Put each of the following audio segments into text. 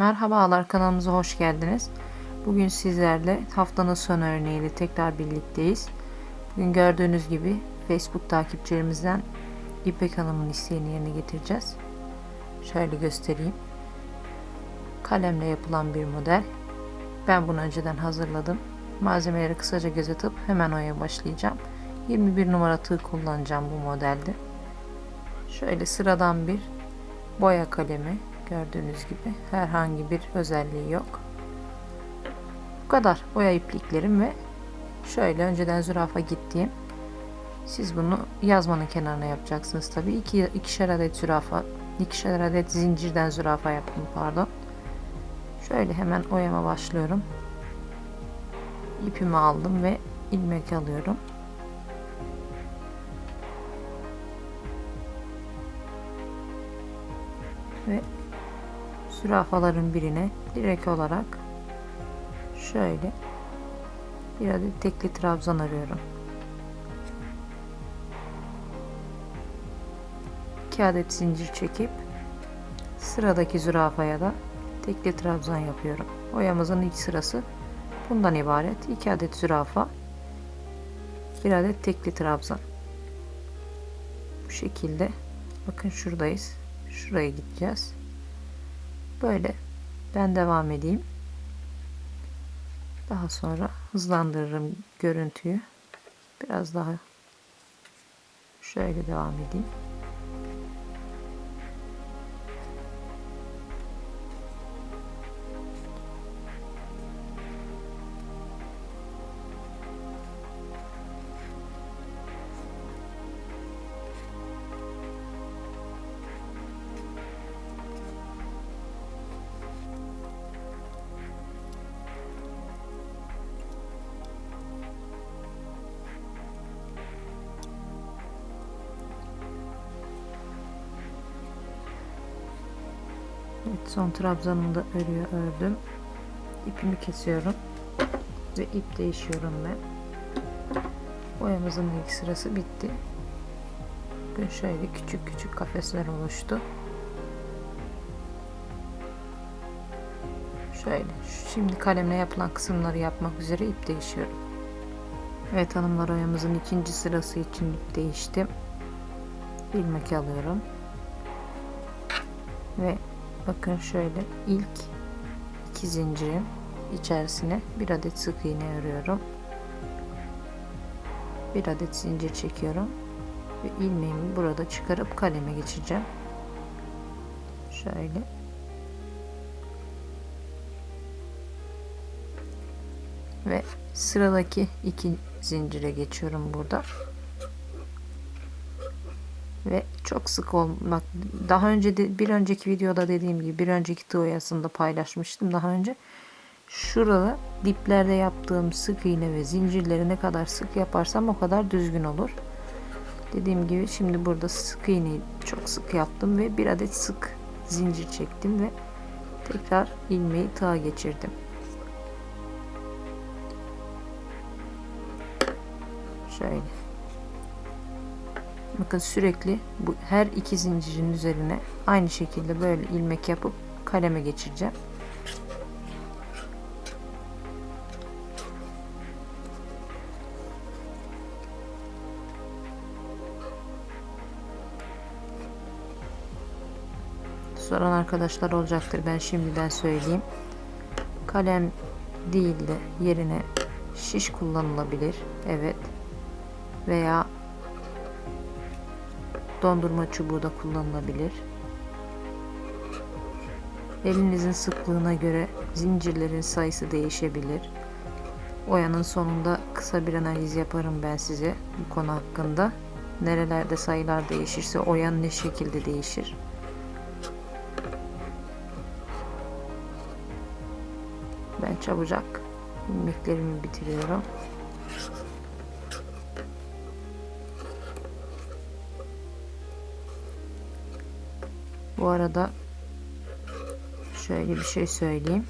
Merhabalar kanalımıza hoş geldiniz. Bugün sizlerle haftanın son örneğiyle tekrar birlikteyiz. Bugün gördüğünüz gibi Facebook takipçilerimizden İpek Hanım'ın isteğini yerine getireceğiz. Şöyle göstereyim. Kalemle yapılan bir model. Ben bunu önceden hazırladım. Malzemeleri kısaca göz atıp hemen oya başlayacağım. 21 numara tığ kullanacağım bu modelde. Şöyle sıradan bir boya kalemi gördüğünüz gibi herhangi bir özelliği yok. Bu kadar boya ipliklerim ve şöyle önceden zürafa gittiğim siz bunu yazmanın kenarına yapacaksınız tabii. İki, ikişer adet zürafa, ikişer adet zincirden zürafa yaptım pardon. Şöyle hemen oyama başlıyorum. İpimi aldım ve ilmek alıyorum. Ve zürafaların birine direkt olarak şöyle bir adet tekli trabzan arıyorum. 2 adet zincir çekip sıradaki zürafaya da tekli trabzan yapıyorum. Oyamızın ilk sırası bundan ibaret. 2 adet zürafa, bir adet tekli trabzan. Bu şekilde bakın şuradayız. Şuraya gideceğiz. Böyle ben devam edeyim. Daha sonra hızlandırırım görüntüyü. Biraz daha şöyle devam edeyim. Son trabzanımı da örüyor ördüm. İpimi kesiyorum ve ip değişiyorum ben. Boyamızın ilk sırası bitti. Bugün şöyle küçük küçük kafesler oluştu. Şöyle şimdi kalemle yapılan kısımları yapmak üzere ip değişiyorum. Evet hanımlar oyamızın ikinci sırası için ip değiştim. ilmek alıyorum. Ve bakın şöyle ilk iki zincirin içerisine bir adet sık iğne örüyorum. Bir adet zincir çekiyorum ve ilmeğimi burada çıkarıp kaleme geçeceğim. Şöyle ve sıradaki iki zincire geçiyorum burada ve çok sık olmak daha önce de bir önceki videoda dediğim gibi bir önceki tığ paylaşmıştım daha önce. Şurada diplerde yaptığım sık iğne ve zincirleri ne kadar sık yaparsam o kadar düzgün olur. Dediğim gibi şimdi burada sık iğneyi çok sık yaptım ve bir adet sık zincir çektim ve tekrar ilmeği tığa geçirdim. Şöyle Bakın sürekli bu her iki zincirin üzerine aynı şekilde böyle ilmek yapıp kaleme geçireceğim. Soran arkadaşlar olacaktır. Ben şimdiden söyleyeyim. Kalem değil de yerine şiş kullanılabilir. Evet. Veya dondurma çubuğu da kullanılabilir. Elinizin sıklığına göre zincirlerin sayısı değişebilir. Oyanın sonunda kısa bir analiz yaparım ben size bu konu hakkında. Nerelerde sayılar değişirse oyan ne şekilde değişir. Ben çabucak ilmeklerimi bitiriyorum. Bu arada şöyle bir şey söyleyeyim.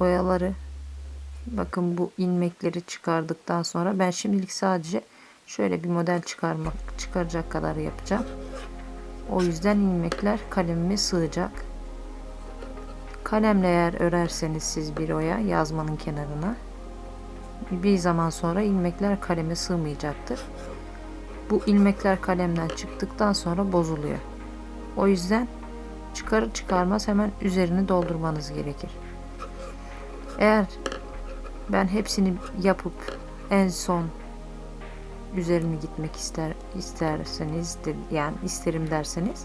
Boyaları bakın bu ilmekleri çıkardıktan sonra ben şimdilik sadece şöyle bir model çıkarmak çıkaracak kadar yapacağım. O yüzden ilmekler kalemime sığacak. Kalemle eğer örerseniz siz bir oya yazmanın kenarına bir zaman sonra ilmekler kaleme sığmayacaktır. Bu ilmekler kalemden çıktıktan sonra bozuluyor. O yüzden çıkarır çıkarmaz hemen üzerini doldurmanız gerekir. Eğer ben hepsini yapıp en son üzerini gitmek ister isterseniz de, yani isterim derseniz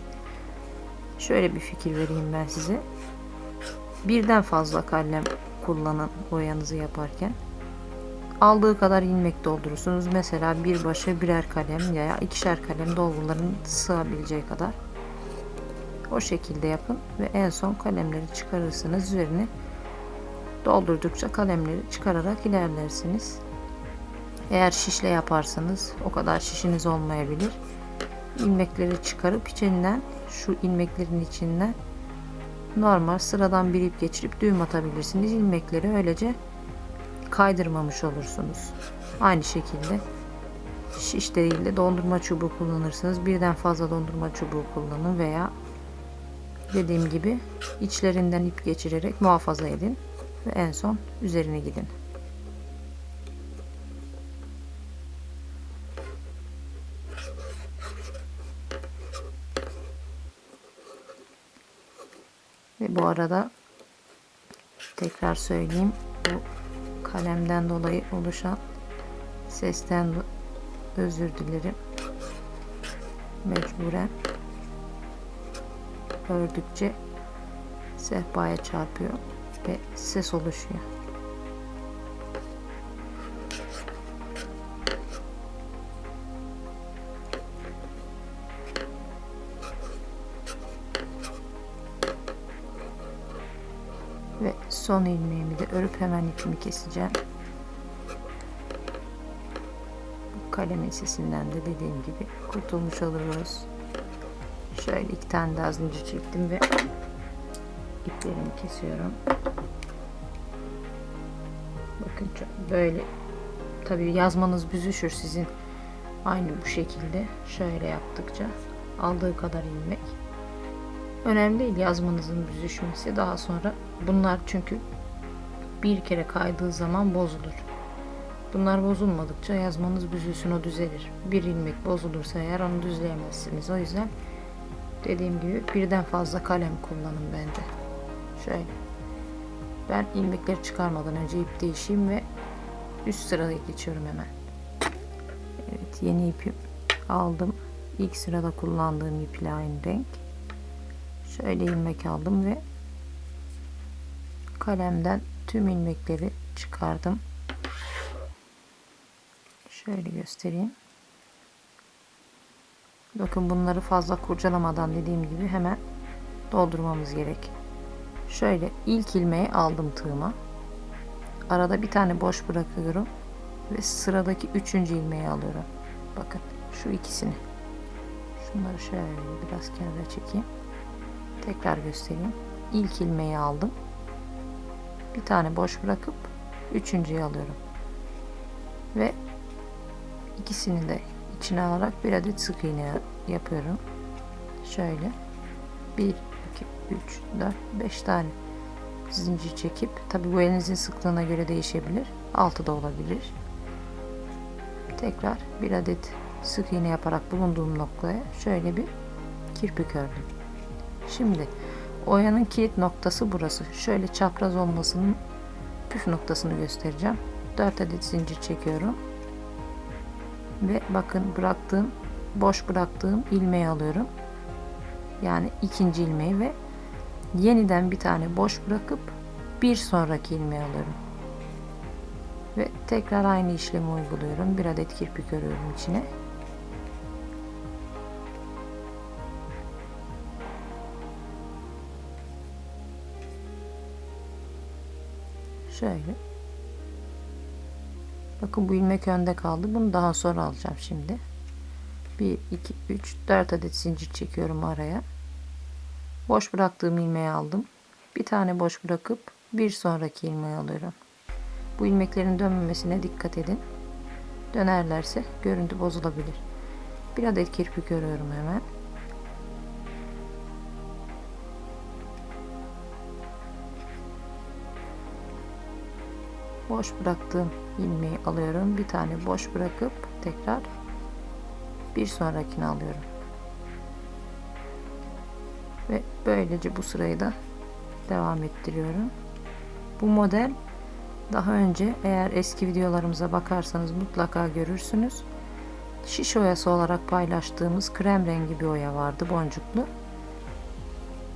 şöyle bir fikir vereyim ben size. Birden fazla kalem kullanın boyanızı yaparken. Aldığı kadar ilmek doldurursunuz. Mesela bir başa birer kalem veya ikişer kalem dolguların sığabileceği kadar. O şekilde yapın ve en son kalemleri çıkarırsınız. Üzerine doldurdukça kalemleri çıkararak ilerlersiniz. Eğer şişle yaparsanız o kadar şişiniz olmayabilir. İlmekleri çıkarıp içinden şu ilmeklerin içinden normal sıradan bir ip geçirip düğüm atabilirsiniz. İlmekleri öylece kaydırmamış olursunuz. Aynı şekilde şiş değil de dondurma çubuğu kullanırsınız. Birden fazla dondurma çubuğu kullanın veya dediğim gibi içlerinden ip geçirerek muhafaza edin ve en son üzerine gidin. Ve bu arada tekrar söyleyeyim bu kalemden dolayı oluşan sesten özür dilerim. Mecburen ördükçe sehpaya çarpıyor ve ses oluşuyor. Son ilmeğimi de örüp hemen ipimi keseceğim. Bu kalemin sesinden de dediğim gibi kurtulmuş oluruz. Şöyle iki tane daha zincir çektim ve iplerimi kesiyorum. Bakın böyle tabii yazmanız büzüşür sizin aynı bu şekilde şöyle yaptıkça aldığı kadar ilmek önemli değil yazmanızın büzüşmesi daha sonra bunlar çünkü bir kere kaydığı zaman bozulur. Bunlar bozulmadıkça yazmanız büzülsün o düzelir. Bir ilmek bozulursa eğer onu düzleyemezsiniz. O yüzden dediğim gibi birden fazla kalem kullanın bence. Şöyle. Ben ilmekleri çıkarmadan önce ip değişeyim ve üst sıraya geçiyorum hemen. Evet yeni ipim aldım. İlk sırada kullandığım iple aynı renk. Şöyle ilmek aldım ve kalemden tüm ilmekleri çıkardım. Şöyle göstereyim. Bakın bunları fazla kurcalamadan dediğim gibi hemen doldurmamız gerek. Şöyle ilk ilmeği aldım tığıma. Arada bir tane boş bırakıyorum ve sıradaki üçüncü ilmeği alıyorum. Bakın şu ikisini. Şunları şöyle biraz kenara çekeyim. Tekrar göstereyim. İlk ilmeği aldım bir tane boş bırakıp üçüncüyü alıyorum. Ve ikisini de içine alarak bir adet sık iğne yapıyorum. Şöyle. 1 2 3 4 5 tane zincir çekip tabi bu elinizin sıklığına göre değişebilir. 6 da olabilir. Tekrar bir adet sık iğne yaparak bulunduğum noktaya şöyle bir kirpik ördüm. Şimdi oyanın kilit noktası burası. Şöyle çapraz olmasının püf noktasını göstereceğim. 4 adet zincir çekiyorum. Ve bakın bıraktığım boş bıraktığım ilmeği alıyorum. Yani ikinci ilmeği ve yeniden bir tane boş bırakıp bir sonraki ilmeği alıyorum. Ve tekrar aynı işlemi uyguluyorum. Bir adet kirpik örüyorum içine. Şöyle. Bakın bu ilmek önde kaldı. Bunu daha sonra alacağım şimdi. 1, 2, 3, 4 adet zincir çekiyorum araya. Boş bıraktığım ilmeği aldım. Bir tane boş bırakıp bir sonraki ilmeği alıyorum. Bu ilmeklerin dönmemesine dikkat edin. Dönerlerse görüntü bozulabilir. Bir adet kirpik örüyorum hemen. Boş bıraktığım ilmeği alıyorum. Bir tane boş bırakıp tekrar bir sonrakini alıyorum. Ve böylece bu sırayı da devam ettiriyorum. Bu model daha önce eğer eski videolarımıza bakarsanız mutlaka görürsünüz. Şiş oyası olarak paylaştığımız krem rengi bir oya vardı boncuklu.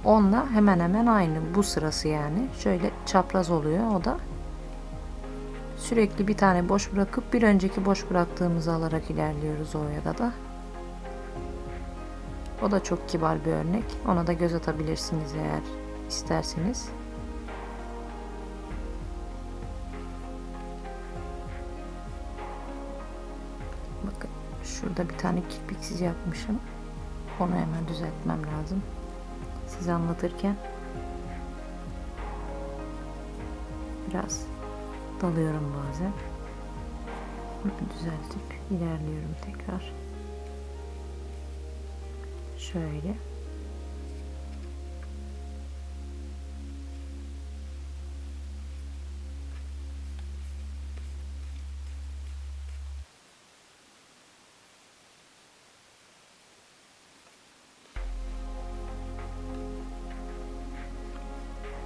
Onunla hemen hemen aynı bu sırası yani. Şöyle çapraz oluyor o da. Sürekli bir tane boş bırakıp bir önceki boş bıraktığımızı alarak ilerliyoruz o oyada da. O da çok kibar bir örnek. Ona da göz atabilirsiniz eğer isterseniz. Bakın şurada bir tane kirpiksiz yapmışım. Onu hemen düzeltmem lazım. Size anlatırken biraz dalıyorum bazen. Düzeltip ilerliyorum tekrar. Şöyle.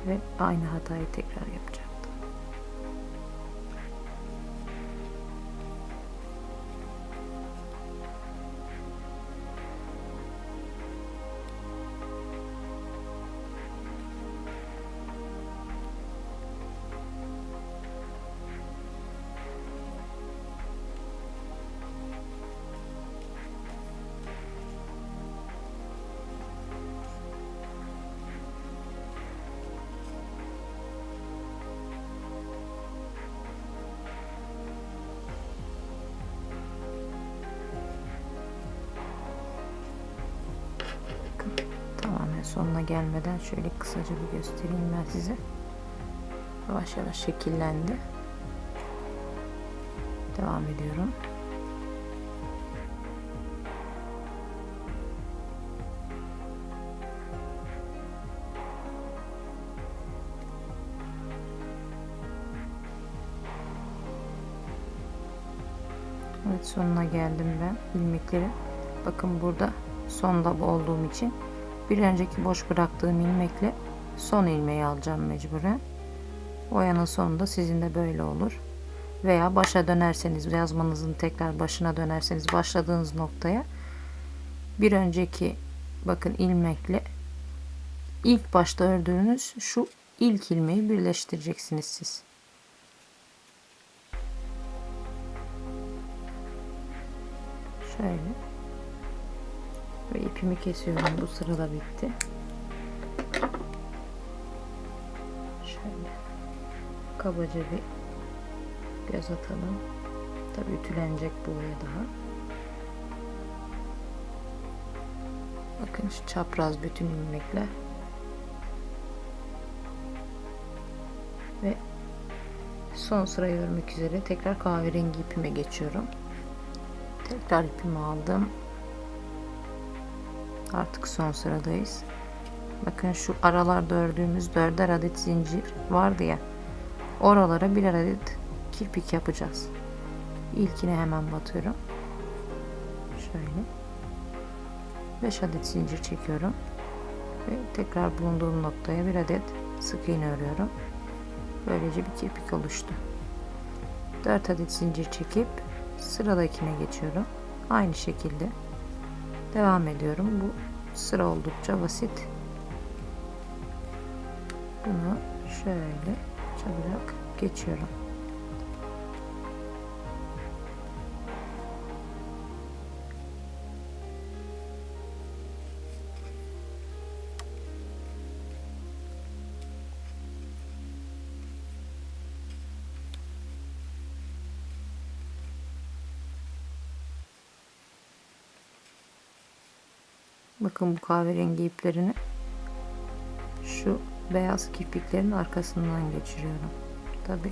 ve aynı hatayı tekrar yapacaktım. Sonuna gelmeden şöyle kısaca bir göstereyim ben size. Yavaş yavaş şekillendi. Devam ediyorum. Evet sonuna geldim ben ilmekleri. Bakın burada sonda olduğum için bir önceki boş bıraktığım ilmekle son ilmeği alacağım mecburen. Oyanın sonunda sizin de böyle olur. Veya başa dönerseniz yazmanızın tekrar başına dönerseniz başladığınız noktaya bir önceki bakın ilmekle ilk başta ördüğünüz şu ilk ilmeği birleştireceksiniz siz. Şöyle. Ve ipimi kesiyorum. Bu sırada bitti. Şöyle. Kabaca bir göz atalım. Tabii ütülenecek bu oya daha. Bakın şu çapraz bütün ilmekler. Ve son sırayı örmek üzere tekrar kahverengi ipime geçiyorum. Tekrar ipimi aldım. Artık son sıradayız. Bakın şu aralarda ördüğümüz dörder adet zincir vardı ya. Oralara bir adet kirpik yapacağız. İlkine hemen batıyorum. Şöyle. 5 adet zincir çekiyorum. Ve tekrar bulunduğum noktaya bir adet sık iğne örüyorum. Böylece bir kirpik oluştu. 4 adet zincir çekip sıradakine geçiyorum. Aynı şekilde devam ediyorum. Bu sıra oldukça basit. Bunu şöyle çabucak geçiyorum. Bakın bu kahverengi iplerini şu beyaz kirpiklerin arkasından geçiriyorum. Tabi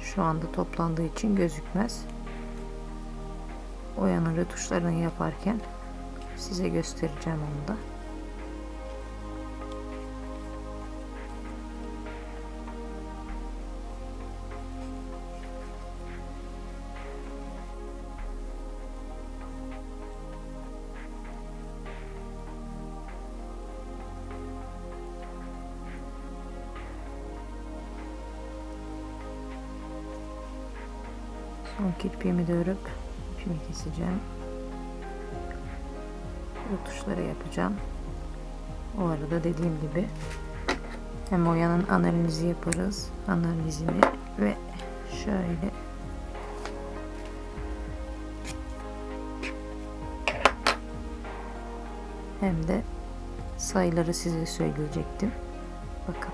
şu anda toplandığı için gözükmez. Oyanın rötuşlarını yaparken size göstereceğim onu da. Son kirpiğimi de örüp ipimi keseceğim. Bu tuşları yapacağım. O arada dediğim gibi hem oyanın analizi yaparız. Analizini ve şöyle hem de sayıları size söyleyecektim. Bakın.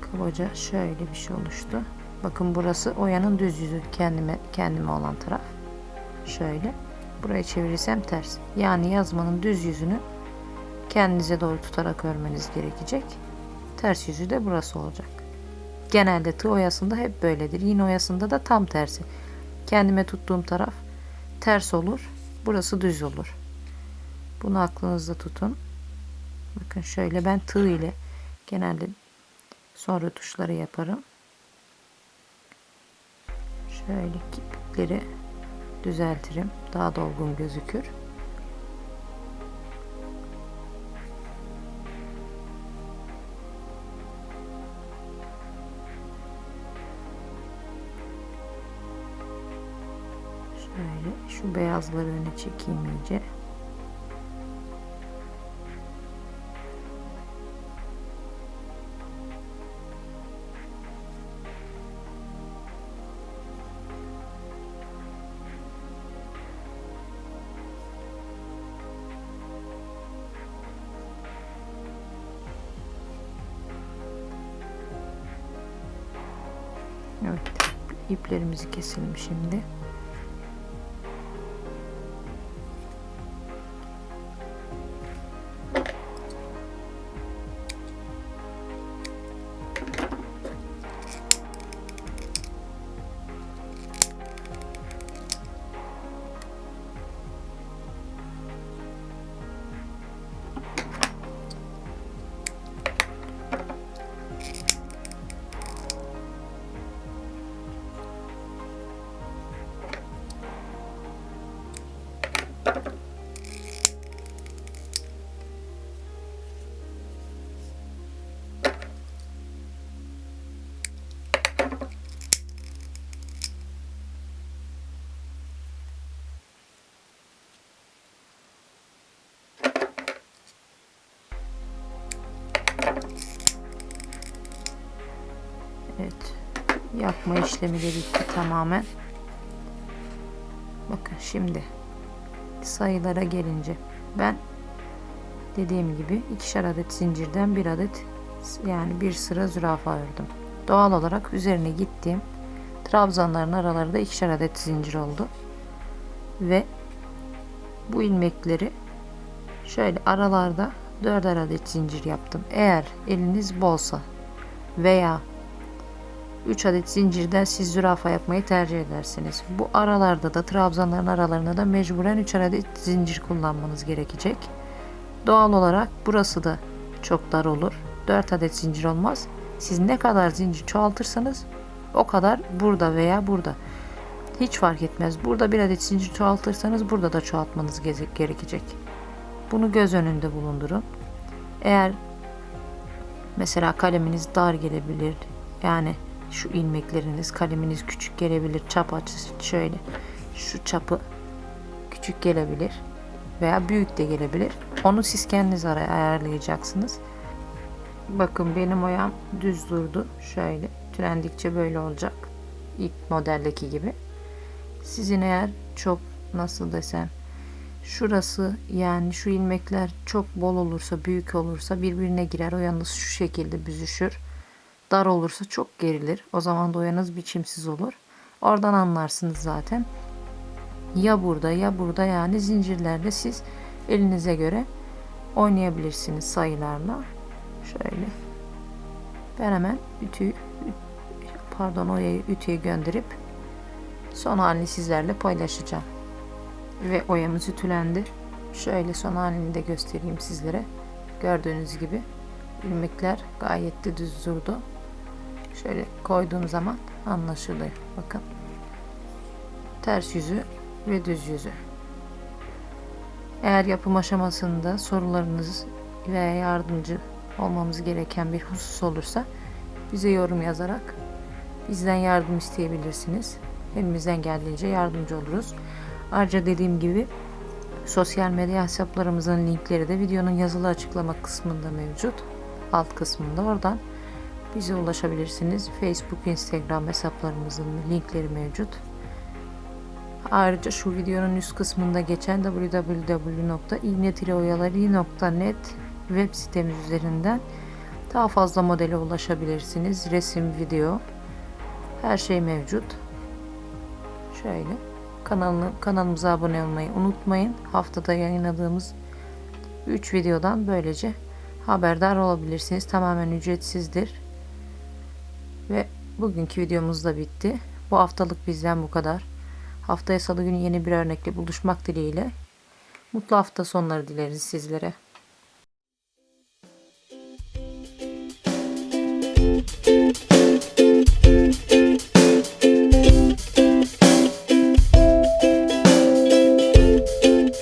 Kabaca şöyle bir şey oluştu. Bakın burası oyanın düz yüzü kendime kendime olan taraf. Şöyle. Burayı çevirirsem ters. Yani yazmanın düz yüzünü kendinize doğru tutarak örmeniz gerekecek. Ters yüzü de burası olacak. Genelde tığ oyasında hep böyledir. Yine oyasında da tam tersi. Kendime tuttuğum taraf ters olur. Burası düz olur. Bunu aklınızda tutun. Bakın şöyle ben tığ ile genelde sonra tuşları yaparım. Şöyle kirpikleri düzeltirim. Daha dolgun gözükür. Şöyle şu beyazları öne çekeyim iyice. Evet. iplerimizi keselim şimdi. Evet. Yakma işlemi de bitti tamamen. Bakın şimdi sayılara gelince ben dediğim gibi ikişer adet zincirden bir adet yani bir sıra zürafa ördüm. Doğal olarak üzerine gittiğim trabzanların araları da ikişer adet zincir oldu. Ve bu ilmekleri şöyle aralarda dörder adet zincir yaptım. Eğer eliniz bolsa veya 3 adet zincirden siz zürafa yapmayı tercih edersiniz. Bu aralarda da trabzanların aralarında da mecburen 3 adet zincir kullanmanız gerekecek. Doğal olarak burası da çok dar olur. 4 adet zincir olmaz. Siz ne kadar zincir çoğaltırsanız o kadar burada veya burada. Hiç fark etmez. Burada bir adet zincir çoğaltırsanız burada da çoğaltmanız gerekecek. Bunu göz önünde bulundurun. Eğer mesela kaleminiz dar gelebilir. Yani şu ilmekleriniz kaleminiz küçük gelebilir. Çap açısı şöyle. Şu çapı küçük gelebilir veya büyük de gelebilir. Onu siz kendiniz araya ayarlayacaksınız. Bakın benim oyam düz durdu. Şöyle. Trendikçe böyle olacak. İlk modeldeki gibi. Sizin eğer çok nasıl desem şurası yani şu ilmekler çok bol olursa büyük olursa birbirine girer. Oyanız şu şekilde büzüşür dar olursa çok gerilir. O zaman doyanız biçimsiz olur. Oradan anlarsınız zaten. Ya burada ya burada yani zincirlerde siz elinize göre oynayabilirsiniz sayılarla. Şöyle. Ben hemen ütüyü pardon oyayı ütüye gönderip son halini sizlerle paylaşacağım. Ve oyamız ütülendi. Şöyle son halini de göstereyim sizlere. Gördüğünüz gibi ilmekler gayet de düz durdu. Şöyle koyduğum zaman anlaşılıyor. Bakın. Ters yüzü ve düz yüzü. Eğer yapım aşamasında sorularınız veya yardımcı olmamız gereken bir husus olursa bize yorum yazarak bizden yardım isteyebilirsiniz. Elimizden geldiğince yardımcı oluruz. Ayrıca dediğim gibi sosyal medya hesaplarımızın linkleri de videonun yazılı açıklama kısmında mevcut. Alt kısmında oradan bize ulaşabilirsiniz. Facebook, Instagram hesaplarımızın linkleri mevcut. Ayrıca şu videonun üst kısmında geçen www.iğnetileoyaları.net web sitemiz üzerinden daha fazla modele ulaşabilirsiniz. Resim, video her şey mevcut. Şöyle kanalını, kanalımıza abone olmayı unutmayın. Haftada yayınladığımız 3 videodan böylece haberdar olabilirsiniz. Tamamen ücretsizdir. Ve bugünkü videomuz da bitti. Bu haftalık bizden bu kadar. Haftaya salı günü yeni bir örnekle buluşmak dileğiyle. Mutlu hafta sonları dileriz sizlere. Müzik